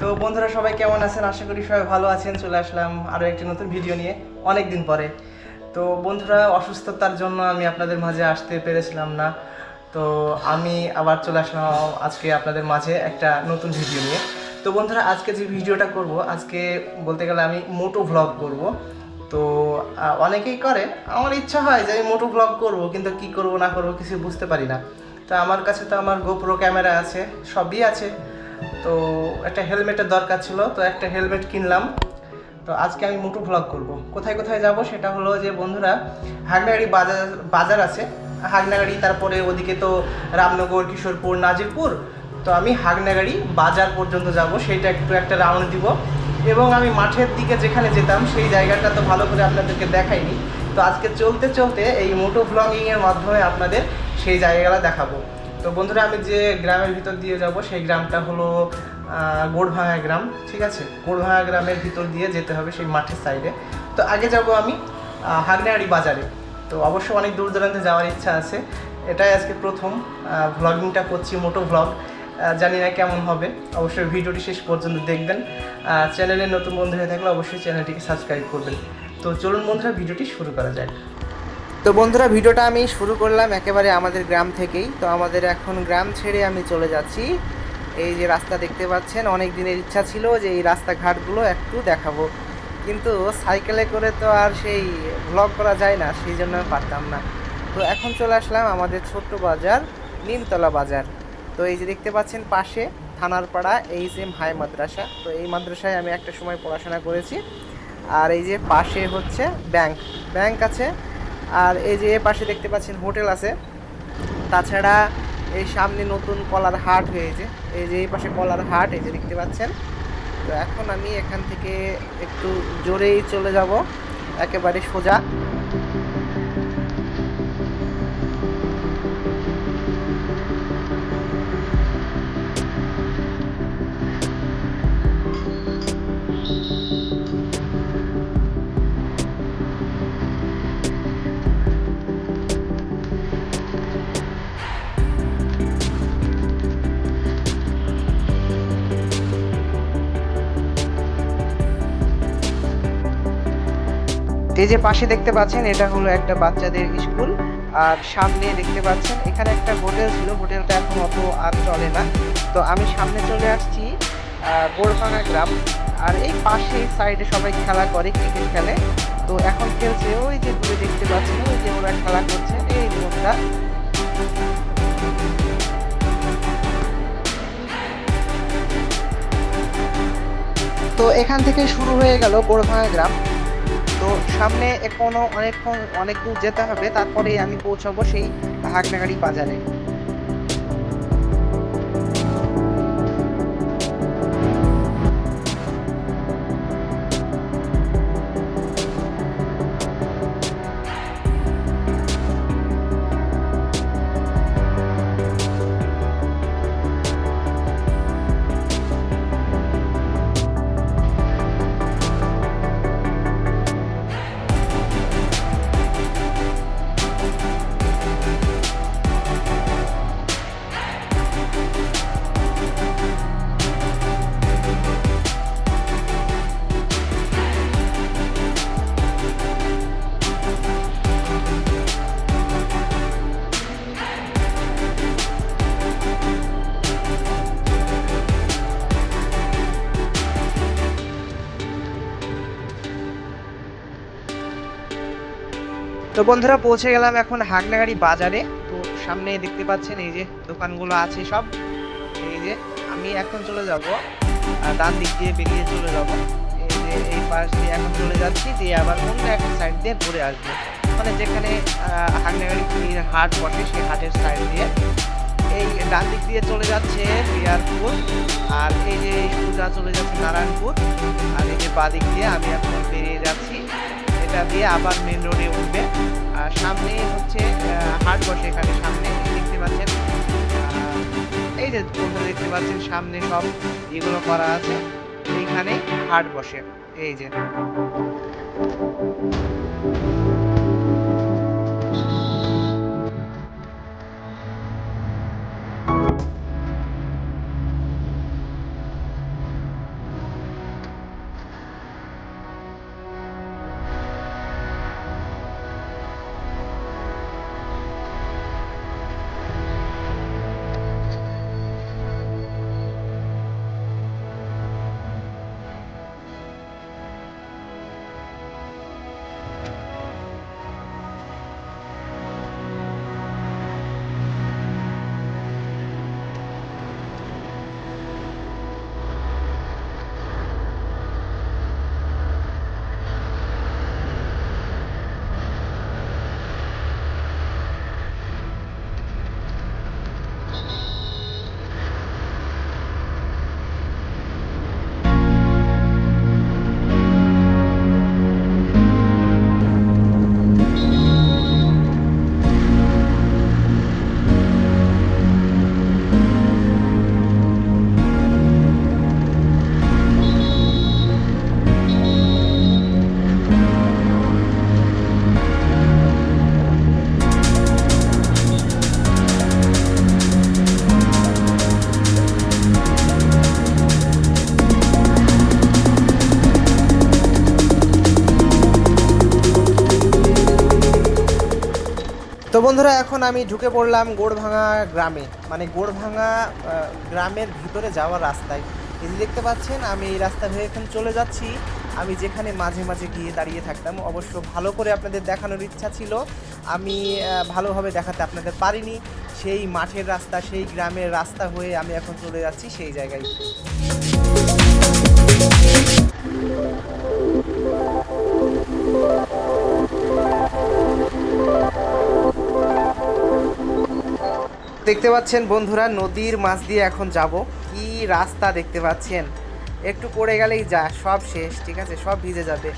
তো বন্ধুরা সবাই কেমন আছেন? আশা করি সবাই ভালো আছেন। চলে আসলাম আরও একটি নতুন ভিডিও নিয়ে অনেক দিন পরে। তো বন্ধুরা, অসুস্থতার জন্য আমি আপনাদের মাঝে আসতে পেরেছিলাম না। তো আমি আবার চলে আসলাম আজকে আপনাদের মাঝে একটা নতুন ভিডিও নিয়ে। তো বন্ধুরা, আজকে যে ভিডিওটা করব, আজকে বলতে গেলে আমি মোটো ভ্লগ করব। তো অনেকেই করে, আমার ইচ্ছা হয় যে আমি মোটো ভ্লগ করব, কিন্তু কি করব, না করব, কিছু বুঝতে পারি না। তো আমার কাছে তো আমার গোপ্রো ক্যামেরা আছে, সবই আছে। তো একটা হেলমেটের দরকার ছিল, তো একটা হেলমেট কিনলাম। তো আজকে আমি মোটু ভ্লগ করব। কোথায় কোথায় যাব সেটা হলো যে বন্ধুরা, হাগনাগাড়ি বাজার বাজার আছে। হাগনাগাড়ি, তারপরে ওদিকে তো রামনগর, কিশোরপুর, নাজিরপুর। তো আমি হাগনাগাড়ি বাজার পর্যন্ত যাব, সেইটা একটু একটা রাউন্ড দিব। এবং আমি মাঠের দিকে যেখানে যেতাম, সেই জায়গাটা তো ভালো করে আপনাদেরকে দেখাইনি। তো আজকে চলতে চলতে এই মোটো ভ্লগিংয়ের মাধ্যমে আপনাদের সেই জায়গাগুলো দেখাবো। তো বন্ধুরা আমি যে গ্রামের ভিতর দিয়ে যাব সেই গ্রামটা হলো গোড়ভাঙা গ্রাম ঠিক আছে? গোড়ভাঙা গ্রামের ভিতর দিয়ে যেতে হবে সেই মাঠের সাইডে তো আগে যাব আমি আহ, হাগনাগাড়ি বাজারে। তো অবশ্য অনেক দূর দূরান্তে যাওয়ার ইচ্ছা আছে। এটাই আজকে প্রথম ভ্লগিংটা করছি মোটো ভ্লগ জানি না কেমন হবে। অবশ্যই ভিডিওটি শেষ পর্যন্ত দেখবেন। চ্যানেলে নতুন বন্ধু হয়ে থাকলে অবশ্যই চ্যানেলটিকে সাবস্ক্রাইব করবেন। তো চলুন বন্ধুরা ভিডিওটি শুরু করা যায় তো বন্ধুরা, ভিডিওটা আমি শুরু করলাম একেবারে আমাদের গ্রাম থেকেই। তো আমাদের এখন গ্রাম ছেড়ে আমি চলে যাচ্ছি। এই যে রাস্তা দেখতে পাচ্ছেন, অনেক দিনের ইচ্ছা ছিল যে এই রাস্তাঘাটগুলো একটু দেখাবো। কিন্তু সাইকেলে করে তো আর সেই ব্লগ করা যায় না, সেই জন্য আমি পারতাম না। তো এখন চলে আসলাম আমাদের ছোট্ট বাজার, নিমতলা বাজার। তো এই যে দেখতে পাচ্ছেন পাশে থানার পাড়া এইচ এম হাই মাদ্রাসা। তো এই মাদ্রাসায় আমি একটা সময় পড়াশোনা করেছি। আর এই যে পাশে হচ্ছে ব্যাংক। ব্যাংক আছে আর এই যে পাশে দেখতে পাচ্ছেন হোটেল আছে। তাছাড়া এই সামনে নতুন কলার হাট হয়েছে। এই যে এই পাশে কলার হাট, এই যে দেখতে পাচ্ছেন। তো এখন আমি এখান থেকে একটু জোরেই চলে যাব। একেবারে সোজা। এই যে পাশে দেখতে পাচ্ছেন, এটা হলো একটা বাচ্চাদের স্কুল। আর সামনে দেখতে পাচ্ছেন, এখানে একটা হোটেল ছিল। হোটেলটা এখন অত আর চলে না। তো আমি সামনে চলে আসছি গোড়ভাঙা গ্রাম। আর এই পাশে সাইডে সবাই খেলা করে, ক্রিকেট খেলে। তো এখন খেলছে ওই যে দূরে দেখতে পাচ্ছেন, ওই যে ওরা খেলা করছে, এই রোডটা তো এখান থেকে শুরু হয়ে গেল গোড়ভাঙা গ্রাম। তো সামনে এখনও অনেকক্ষণ অনেক দূর যেতে হবে তারপরেই আমি পৌঁছাবো সেই হাকনাগাড়ি বাজারে। তো বন্ধুরা, পৌঁছে গেলাম এখন হাগনাগাড়ি বাজারে। তো সামনে দেখতে পাচ্ছেন, এই যে দোকানগুলো আছে সব। এই যে আমি এখন চলে যাব ডান দিক দিয়ে বেরিয়ে চলে যাব। এই যে এই পাশ দিয়ে এখন চলে যাচ্ছি, দিয়ে আবার অন্য একটা সাইড দিয়ে ঘুরে আসব। মানে যেখানে হাগনাগাড়ি হাট বসে, সেই হাটের সাইড দিয়ে। এই ডান দিক দিয়ে চলে যাচ্ছে পিয়ারপুর আর এই যে সোজা চলে যাচ্ছে নারায়ণপুর। আর এই যে বাঁ দিক দিয়ে আমি এখন বেরিয়ে যাচ্ছি। এটা দিয়ে আবার মেন রোডে উঠবে। আর সামনে হচ্ছে হাট বসে এখানে সামনে দেখতে পাচ্ছেন? এই যে দেখতে পাচ্ছেন, সামনে সব এগুলো করা আছে। এইখানে হাট বসে। এই যে বন্ধুরা, এখন আমি ঢুকে পড়লাম গোড়ভাঙা গ্রামে। মানে গোড়ভাঙা গ্রামের ভিতরে যাওয়ার রাস্তায়। এই দেখতে পাচ্ছেন, আমি এই রাস্তা হয়ে এখন চলে যাচ্ছি। আমি যেখানে মাঝে মাঝে গিয়ে দাঁড়িয়ে থাকতাম, অবশ্য ভালো করে আপনাদের দেখানোর ইচ্ছা ছিল। আমি ভালোভাবে দেখাতে আপনাদের পারিনি। সেই মাঠের রাস্তা, সেই গ্রামের রাস্তা হয়ে আমি এখন চলে যাচ্ছি সেই জায়গায়। দেখতে পাচ্ছেন বন্ধুরা, নদীর মাছ দিয়ে এখন যাব। কি রাস্তা দেখতে পাচ্ছেন? একটু পড়ে গেলেই যা, সব শেষ, ঠিক আছে? সব ভিজে যাবে।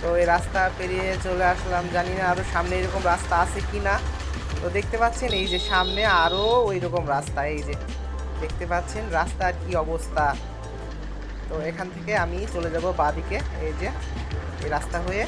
তো এই রাস্তা পেরিয়ে চলে আসলাম, জানি না আরও সামনে এরকম রাস্তা আছে কি না তো দেখতে পাচ্ছেন, এই যে সামনে আরও ওই রকম রাস্তা, এই যে দেখতে পাচ্ছেন রাস্তার কি অবস্থা। তো এখান থেকে আমি চলে যাব বাদিকে, এই যে এই রাস্তা হয়ে।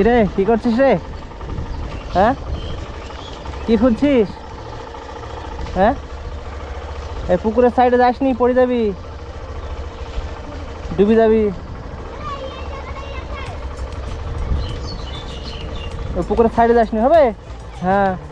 কিরে, কি করছিস রে? হ্যাঁ? কি খুঁজছিস? হ্যাঁ? এই পুকুরের সাইডে যাসনি, পড়ে যাবি? ডুবে যাবি? পুকুরের সাইডে যাসনি, হবে? হ্যাঁ।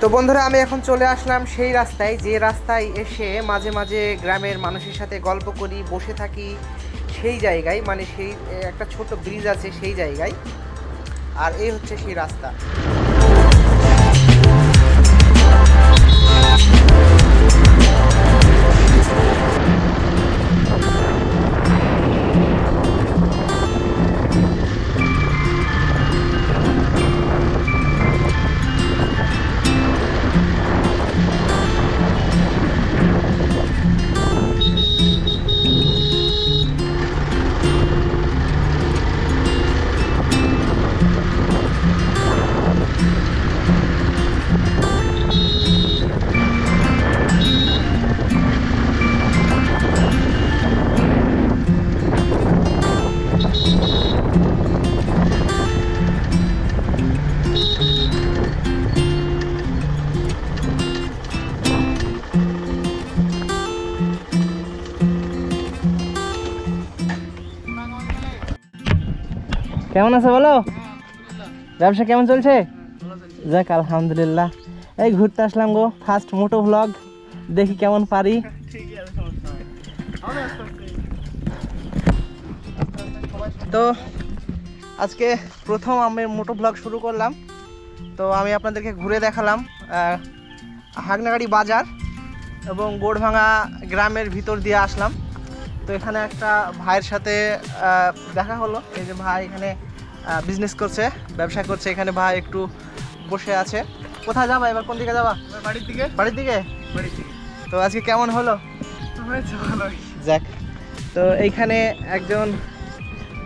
তো বন্ধুরা, আমি এখন চলে আসলাম সেই রাস্তায়। যে রাস্তায় এসে মাঝে মাঝে গ্রামের মানুষের সাথে গল্প করি, বসে থাকি সেই জায়গায় মানে সেই একটা ছোট ব্রিজ আছে সেই জায়গায়। আর এই হচ্ছে সেই রাস্তা। কেমন আছে বলো? ব্যবসা কেমন চলছে? যাক, আলহামদুলিল্লাহ। এই ঘুরতে আসলাম গো ফার্স্ট মোটো ভ্লগ দেখি কেমন পারি। তো, আজকে প্রথম আমি মোটো ব্লগ শুরু করলাম। তো আমি আপনাদেরকে ঘুরে দেখালাম হাগনাগাড়ি বাজার এবং গোড়ভাঙা গ্রামের ভিতর দিয়ে আসলাম। তো এখানে একটা ভাইয়ের সাথে দেখা হলো। এই যে ভাই এখানে বিজনেস করছে ব্যবসা করছে। এখানে ভাই একটু বসে আছে। কোথায় যাবা এবার? কোন দিকে যাবা? বাড়ির দিকে। বাড়ির দিকে? তো আজকে কেমন হলো? যাক। তো এইখানে একজন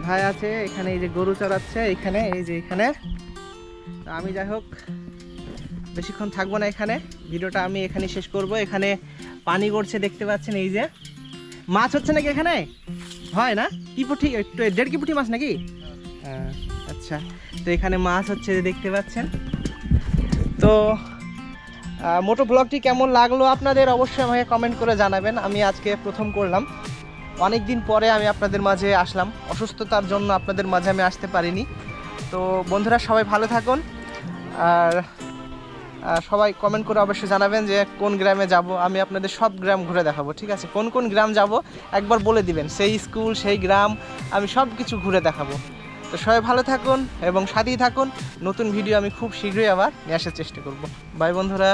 ভাই আছে এখানে এই যে গরু চড়াচ্ছে এখানে এই যে এখানে। আমি যাই হোক বেশিক্ষণ থাকব না এখানে। ভিডিওটা আমি এখানে শেষ করব। এখানে পানি গড়ছে দেখতে পাচ্ছেন এই যে। মাছ হচ্ছে নাকি এখানে? হয় না? কি পুঁটি? একটু দেড় কি পুঁটি মাছ নাকি? আচ্ছা তো এখানে মাছ হচ্ছে দেখতে পাচ্ছেন। তো মোটো ব্লগটি কেমন লাগল আপনাদের অবশ্যই আমাকে কমেন্ট করে জানাবেন। আমি আজকে প্রথম করলাম। অনেক দিন পরে আমি আপনাদের মাঝে আসলাম। অসুস্থতার জন্য আপনাদের মাঝে আমি আসতে পারিনি। তো বন্ধুরা, সবাই ভালো থাকুন। আর সবাই কমেন্ট করে অবশ্যই জানাবেন যে কোন গ্রামে যাব। আমি আপনাদের সব গ্রাম ঘুরে দেখাবো, ঠিক আছে? কোন কোন গ্রাম যাব একবার বলে দিবেন। সেই স্কুল, সেই গ্রাম, আমি সব কিছু ঘুরে দেখাবো। তো সবাই ভালো থাকুন এবং সাথেই থাকুন। নতুন ভিডিও আমি খুব শীঘ্রই আবার নিয়ে আসার চেষ্টা করব। বাই বন্ধুরা।